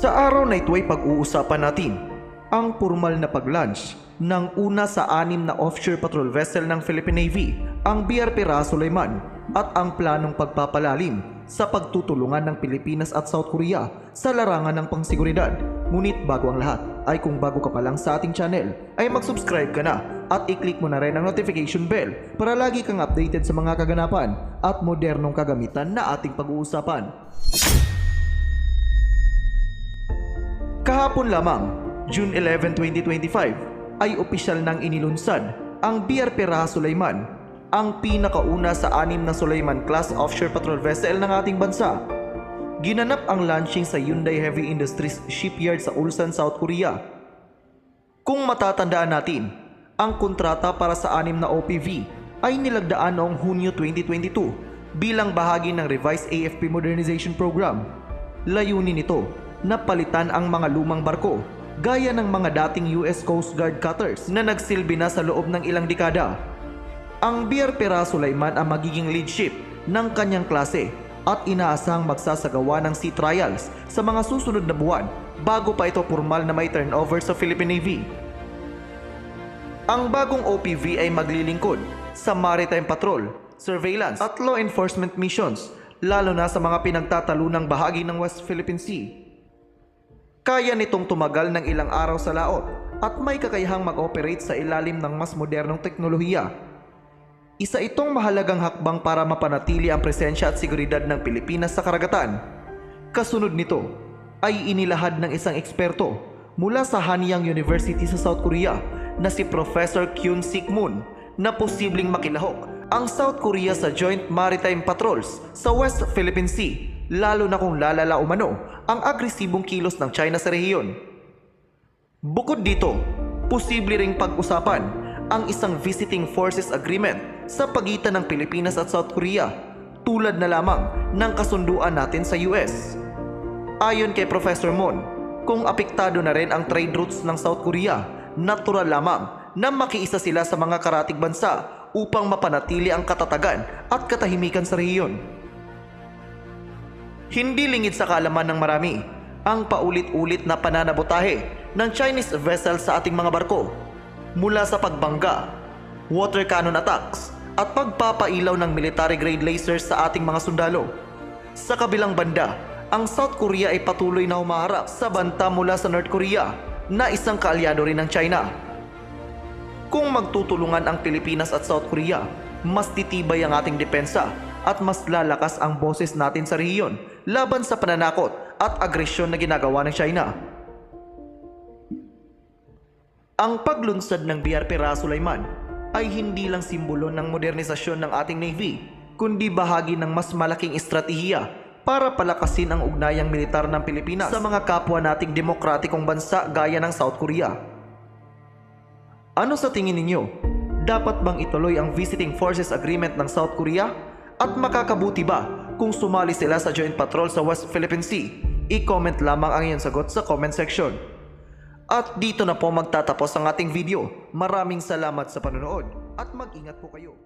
Sa araw na ito ay pag-uusapan natin ang formal na pag-launch ng una sa anim na offshore patrol vessel ng Philippine Navy, ang BRP Ra Sulaiman, at ang planong pagpapalalim sa pagtutulungan ng Pilipinas at South Korea sa larangan ng pangseguridad. Ngunit bago ang lahat, ay kung bago ka pa lang sa ating channel, ay mag-subscribe ka na at i-click mo na rin ang notification bell para lagi kang updated sa mga kaganapan at modernong kagamitan na ating pag-uusapan. Kahapon lamang, June 11, 2025, ay opisyal nang inilunsad ang BRP Raha Sulaiman, ang pinakauna sa anim na Sulaiman class offshore patrol vessel ng ating bansa. Ginanap ang launching sa Hyundai Heavy Industries Shipyard sa Ulsan, South Korea. Kung matatandaan natin, ang kontrata para sa anim na OPV ay nilagdaan noong Hunyo 2022 bilang bahagi ng revised AFP Modernization Program. Layunin nito na palitan ang mga lumang barko gaya ng mga dating US Coast Guard cutters na nagsilbi na sa loob ng ilang dekada. Ang BRP Ra Sulaiman ang magiging lead ship ng kanyang klase at inaasahang magsasagawa ng sea trials sa mga susunod na buwan bago pa ito formal na may turnover sa Philippine Navy. Ang bagong OPV ay maglilingkod sa maritime patrol, surveillance at law enforcement missions lalo na sa mga pinagtatalunang bahagi ng West Philippine Sea. Kaya nitong tumagal ng ilang araw sa laot at may kakayahang mag-operate sa ilalim ng mas modernong teknolohiya. Isa itong mahalagang hakbang para mapanatili ang presensya at seguridad ng Pilipinas sa karagatan. Kasunod nito ay inilahad ng isang eksperto mula sa Hanyang University sa South Korea na si Professor Kyun Sik Moon na posibleng makilahok ang South Korea sa Joint Maritime Patrols sa West Philippine Sea lalo na kung lalala umano ang agresibong kilos ng China sa rehiyon. Bukod dito, posible ring pag-usapan ang isang Visiting Forces Agreement sa pagitan ng Pilipinas at South Korea tulad na lamang ng kasunduan natin sa US. Ayon kay Professor Moon, kung apektado na rin ang trade routes ng South Korea, natural lamang na makiisa sila sa mga karatig bansa upang mapanatili ang katatagan at katahimikan sa rehiyon. Hindi lingid sa kalaman ng marami ang paulit-ulit na pananabotahe ng Chinese vessel sa ating mga barko mula sa pagbangga, water cannon attacks at pagpapailaw ng military grade lasers sa ating mga sundalo. Sa kabilang banda, ang South Korea ay patuloy na humaharap sa banta mula sa North Korea na isang kaalyado rin ng China. Kung magtutulungan ang Pilipinas at South Korea, mas titibay ang ating depensa at mas lalakas ang boses natin sa rehiyon laban sa pananakot at agresyon na ginagawa ng China. Ang paglunsad ng BRP Ra Sulaiman ay hindi lang simbolo ng modernisasyon ng ating Navy, kundi bahagi ng mas malaking estratehiya para palakasin ang ugnayang militar ng Pilipinas sa mga kapwa nating demokratikong bansa gaya ng South Korea. Ano sa tingin ninyo? Dapat bang ituloy ang Visiting Forces Agreement ng South Korea? At makakabuti ba kung sumali sila sa joint patrol sa West Philippine Sea? I-comment lamang ang iyong sagot sa comment section. At dito na po magtatapos ang ating video. Maraming salamat sa panonood at mag-ingat po kayo.